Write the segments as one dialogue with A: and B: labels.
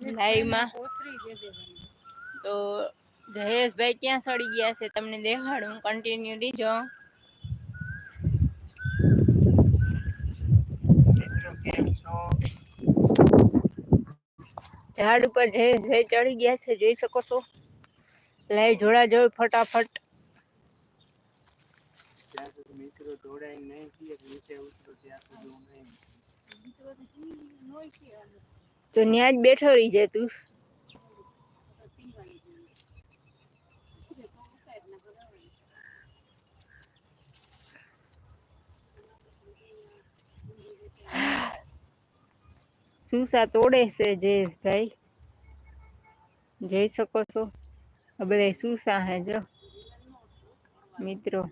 A: લાઈવમાં તો જયેશભાઈ ક્યાં સડી ગયા છે તમને દેખાડું કન્ટિન્યુ દીજો
B: મિત્રો કેમ છો?
A: ઝાડ ઉપર જયેશભાઈ ચડી ગયા છે જોઈ શકો છો. લાઈવ જોડા જોઈ ફટાફટ.
B: ત્યાં સુધી મિત્રો દોડાઈને નહીં કીએ કે નીચે ઉતરો ત્યાં સુધી હું નહીં.
A: તો ત્યાં જ બેઠો રહી જાય તું. સુસા તોડે છે જયેશભાઈ? જોઈ શકો છો. આ બધા સુસા હે જો? મિત્રો.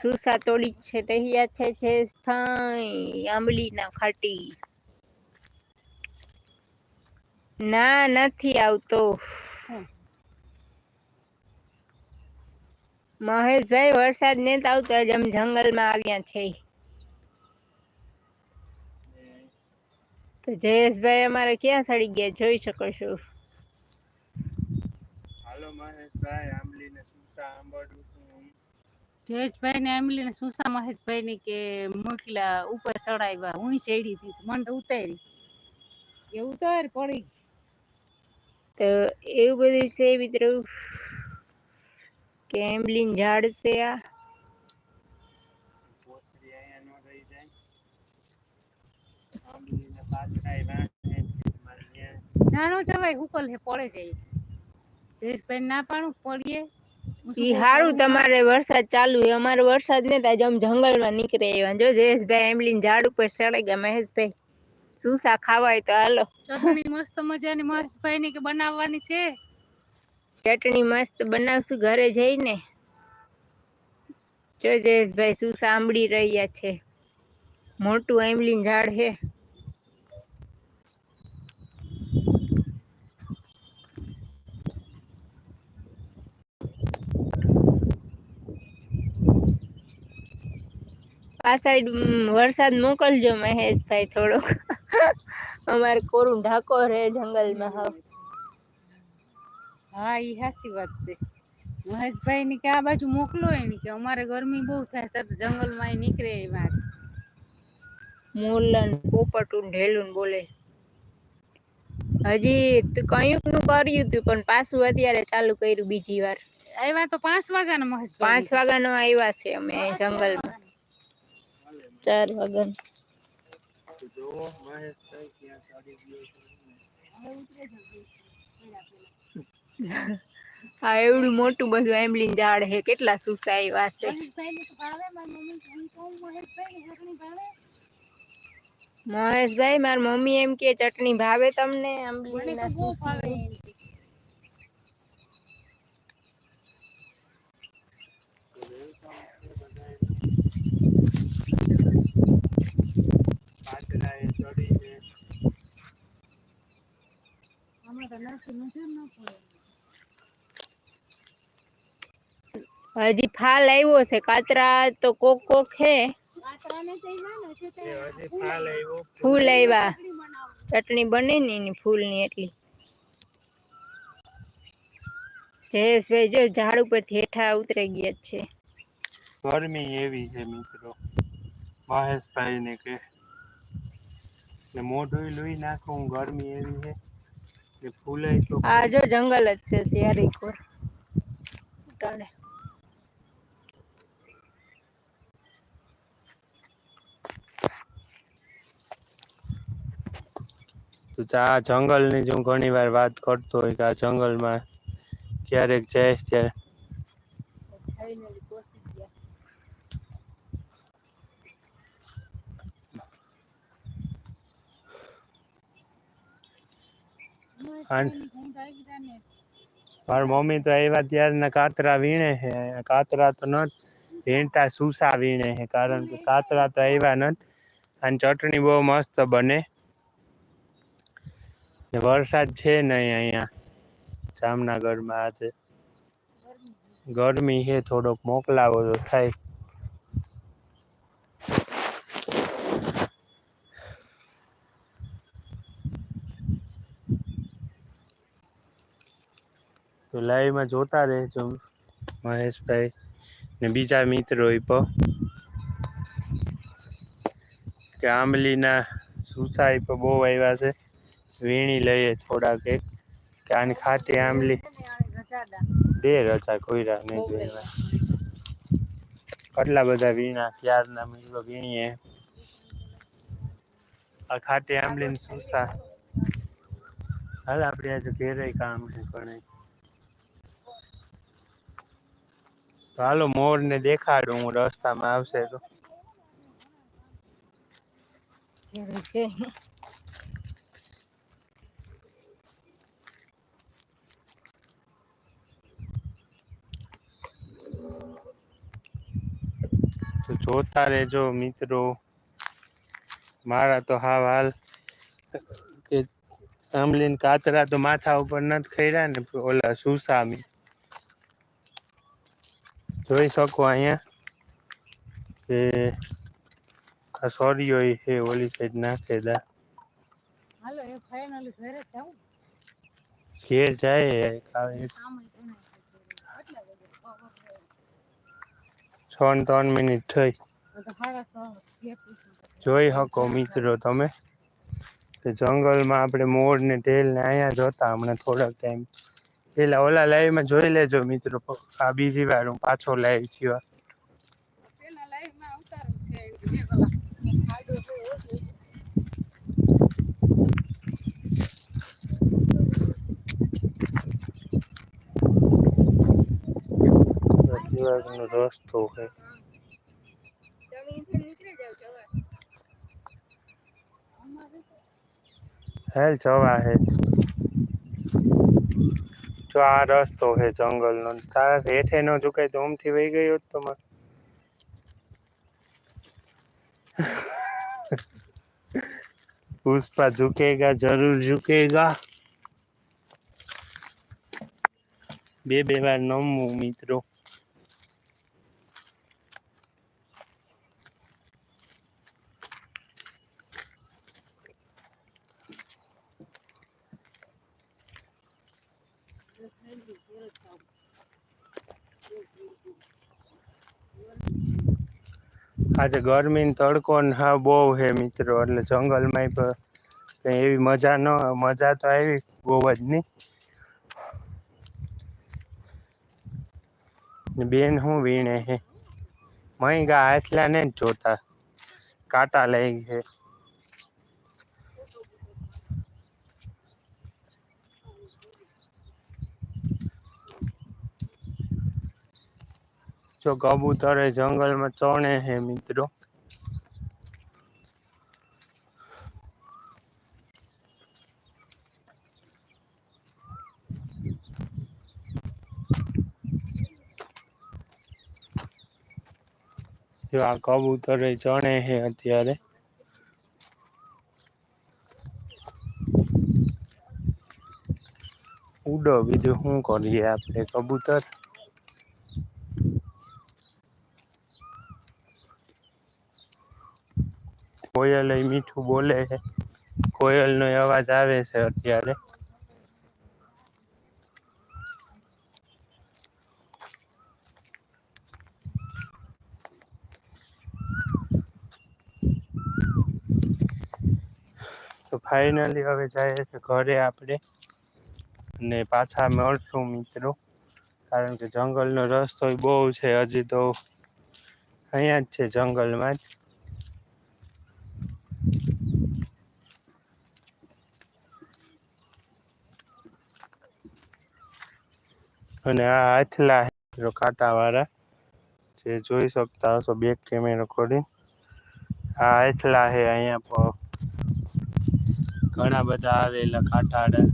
A: સુસા તોડી છે રહ્યા છે જયેશભાઈ આંબલીના ખાટી. ના નથી આવતો. મહેશભાઈ વરસાદ નથી આવતો આજ અમે જંગલમાં આવ્યા છે. તો જયેશભાઈ અમારે ક્યાં સડી ગયા જોઈ શકો છો.
B: હાલો મહેશભાઈ આંબલીને સુસા આંબળું છું
C: જયેશભાઈ ને એમલી ને સુસા મહેશભાઈ ની કે મોકલા ઉપર ચડાવ્યા હું ચડી હતી મને તો ઉતારી. એ ઉતાર પડી.
A: તો એવું બધું છે મિત્રો? કે એમ્બલીન ઝાડ છે આ?
C: નાનો જવાય હુકલ હે પડે જાય જયેશભાઈ ના પાડું પડીએ.
A: ઈ હારું તમારે વરસાદ ચાલુ છે. અમારે વરસાદ ને આજે આમ જંગલમાં નીકળે એવા. જો જયેશભાઈ એમલી ઝાડ ઉપર ચડે ગયા મહેશભાઈ. સુસા ખાવા હોય તો હાલો.
C: ચટણી મસ્ત મજાની મહેશભાઈ ની કે બનાવવાની છે?
A: ચટણી મસ્ત બનાવશું ઘરે જઈને. જો જયેશભાઈ સુસા આંબળી રહ્યા છે. મોટું એમલીન ઝાડ છે. આ સાઈડ વરસાદ મોકલજો મહેશભાઈ થોડોક. અમારે કોરું ઢાકો રહે જંગલમાં હા.
C: હા એ હાસી વાત છે. મહેશભાઈ ની કે આ બાજુ મોકલો એની કે અમારે ગરમી બહુ થાય તો જંગલમાં નીકળે એ વાત.
A: મોલન પોપટું ઢેલું બોલે. હજી કયું નું કર્યું તું પણ પાછું અત્યારે ચાલુ કર્યું બીજી વાર.
C: આવ્યા તો પાંચ વાગ્યા ને મહેશભાઈ.
A: પાંચ વાગ્યાનો આવ્યા છે અમે જંગલમાં. ચાર વાગ્યા
B: તો જોવો મહેશભાઈ ક્યાં ચડી ગયો છે
A: હા, એવડું મોટું બધું એમ્બલીન ઝાડ છે કેટલા સુસા આવ્યા છે.
C: મહેશભાઈને તો ભાવે મારી મમ્મી હું કહું મહેશભાઈને ચટણી ભાવે
A: મહેશભાઈ, મારી મમ્મી એમ કે ચટણી ભાવે તમને
C: મને
A: આંબલીના
C: તો બહુ ભાવે
A: સુસી
C: એમ કે.
B: તો વેલકમ છે બધાય પાછળાએ ચડીને
C: આમાં તો નથી નજર ન પડે
A: હજી ફાલ આવ્યો છે. કાતરા તો કોક કોક
B: હજી ફાલ આવ્યો.
A: ફૂલ આવ્યા.
C: ચટણી
A: બને ને એની ફૂલની એટલી. જયેશભાઈ જો ઝાડ ઉપરથી હેઠા ઉતરી ગયા છે.
B: ગરમી એવી છે મિત્રો. મહેશભાઈ ને કે મોઢું લોહી નાખું ગરમી એવી છે. ને ફૂલે તો
A: આ જો જંગલ જ છે શિયારી કોર ટાણે
B: તો આ જંગલની જો ઘણી વાર વાત કરતો હોય કે આ જંગલમાં ક્યારેક જઈશ ત્યારે મારી મમ્મી તો આવ્યા ત્યારના કાતરા વીણે છે કાતરા તો ન વીણતા સુસા વીણે છે કારણ કે કાતરા તો આવ્યા નથી અને ચટણી બહુ મસ્ત બને. વરસાદ છે નહીં અહીંયા. જામનગરમાં આજે. ગરમી છે થોડોક મોકલાવો તો થાય. લાઈવમાં જોતા રહેજો. મહેશભાઈ ને બીજા મિત્રો એ કે આંબલીના સુસાઈ પણ બહુ આવ્યા છે. વીણી લઈએ થોડાક એક. કે આની ખાટી આંબલી. બે રચા કોઈરા નહીં જોયા કેટલા બધા વીણા ક્યારના મિત્રો વીણીએ. આ ખાટી આંબલી સુસા. હાલ આપણે આજે ઘેરે કામ છે પણ તો હાલો મોર ને દેખાડું હું રસ્તામાં આવશે તો. જોતા રહેજો મિત્રો. મારા તો હાવ હાલ કે આંબલીન કાતરા તો માથા ઉપર નથી ખર્યા ને ઓલા સુસામી. જોઈ શકો અહીંયા કે આ સોરીઓ છે ઓલી સાઈડ નાખે દા
C: હાલો એ ફાઇનલી ઘરે જાઉં
B: ઘેર જાય એક આ- એક
C: આમ એટલા બધા
B: છ ને ત્રણ મિનિટ થઈ
C: તો સાડા છ એક
B: જોઈ શકો મિત્રો તમે કે જંગલમાં આપણે મોર ને ઢેલ ને અહીંયા જોતા હમણાં થોડાક ટાઈમ પેલા ઓલા લાઈવમાં જોઈ લેજો મિત્રો આ બીજી વાર હું પાછો લાઈવ થયો. રસ્તો છે. હેલ જવા હે. જો આ રસ્તો છે જંગલનો, તારા હેઠે ન ઝુકાય તો ઓમથી વહી ગયો હોત તો માં પુષ્પા ઝુકેગા, જરૂર ઝુકેગા. બે બે વાર નમવું, મિત્રો. આજે ગરમીનો તડકો ને હા, બહુ હે મિત્રો. એટલે જંગલમાં કઈ એવી મજા ન મજા તો આવી, બહુ જ નહીં બેન હું વીણે હે? મય ગા આટલા ને જોતા. કાંટા લઈ છે જો કબૂતર જંગલમાં ચણે હે મિત્રો. જો આ કબૂતર ચણે હે અત્યારે. ઉડો બીજું શું કરીએ આપણે? કબૂતર કોયલ મીઠું બોલે છે. કોયલનો અવાજ આવે છે અત્યારે. તો ફાઇનલી હવે જાય છે ઘરે આપણે. અને પાછા મળશું મિત્રો. કારણ કે જંગલનો રસ્તો બહુ છે, હજી તો અહીંયા જ છે જંગલમાં જ. અને આ આથલા કાંટા કાંટાવાળા જે જોઈ શકતા હશો બેક કેમેરો ખોલી. આ આથલા છે અહીંયા ઘણા બધા આવેલા કાંટાડા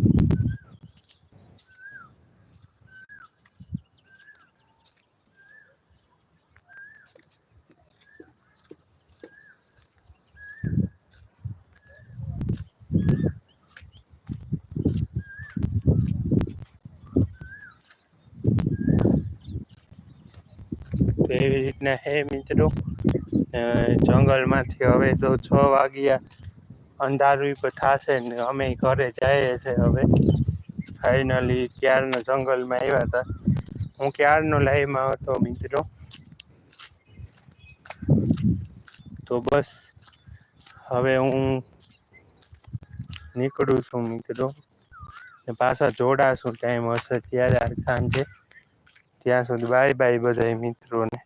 B: તો એવી રીતના હે મિત્રો? જંગલમાંથી હવે તો છ વાગ્યા અંધારું થશે ને અમે ઘરે જઈએ છીએ હવે. ફાઇનલી ક્યારના જંગલમાં આવ્યા હતા હું ક્યારનો લાઈવમાં હતો મિત્રો? તો બસ હવે હું નીકળું છું મિત્રો. ને પાછા જોડાશું, ટાઈમ હશે ત્યારે સાંજે. ત્યાં સુધી બાય બાય બધાય મિત્રોને.